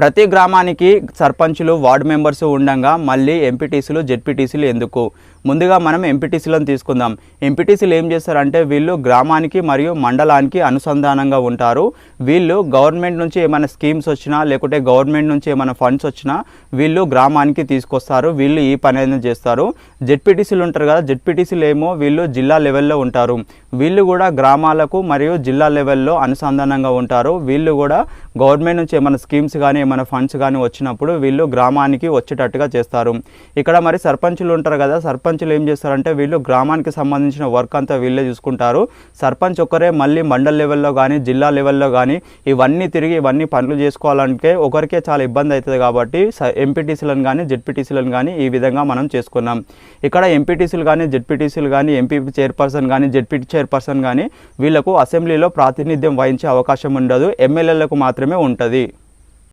ప్రతి గ్రామానికి సర్పంచులు వార్డు మెంబర్స్ ఉండగా మళ్ళీ ఎంపీటీసీలు జెడ్పీటీసీలు ఎందుకు? ముందుగా మనం ఎంపీటీసీలను తీసుకుందాం. ఎంపీటీసీలు ఏం చేస్తారంటే వీళ్ళు గ్రామానికి మరియు మండలానికి అనుసంధానంగా ఉంటారు. వీళ్ళు గవర్నమెంట్ నుంచి ఏమైనా స్కీమ్స్ వచ్చినా లేకుంటే గవర్నమెంట్ నుంచి ఏమైనా ఫండ్స్ వచ్చినా వీళ్ళు గ్రామానికి తీసుకొస్తారు. వీళ్ళు ఈ పని అనేది చేస్తారు. జెడ్పీటీసీలు ఉంటారు కదా జెడ్పీటీసీలు ఏమో వీళ్ళు జిల్లా లెవెల్లో ఉంటారు. వీళ్ళు కూడా గ్రామాలకు మరియు జిల్లా లెవెల్లో అనుసంధానంగా ఉంటారు. వీళ్ళు కూడా గవర్నమెంట్ నుంచి ఏమైనా స్కీమ్స్ కానీ ఏమైనా ఫండ్స్ కానీ వచ్చినప్పుడు వీళ్ళు గ్రామానికి వచ్చేటట్టుగా చేస్తారు. ఇక్కడ మరి సర్పంచులు ఉంటారు కదా సర్పంచులు ఏం చేస్తారంటే వీళ్ళు గ్రామానికి సంబంధించిన వర్క్ అంతా వీళ్ళే చూసుకుంటారు. సర్పంచ్ ఒక్కరే మళ్ళీ మండల్ లెవెల్లో కానీ జిల్లా లెవెల్లో కానీ ఇవన్నీ తిరిగి ఇవన్నీ పనులు చేసుకోవాలంటే ఒకరికే చాలా ఇబ్బంది అవుతుంది కాబట్టి ఎంపీటీసీలను కానీ జెడ్పీటీసీలను కానీ ఈ విధంగా మనం చేసుకున్నాం. ఇక్కడ ఎంపీటీసీలు కానీ జెడ్పీటీసీలు కానీ ఎంపీ చైర్పర్సన్ కానీ జెడ్పీ చైర్పర్సన్ కానీ వీళ్ళకు అసెంబ్లీలో ప్రాతినిధ్యం వహించే అవకాశం ఉండదు. ఎమ్మెల్యేలకు మాత్రమే ఉంటుంది.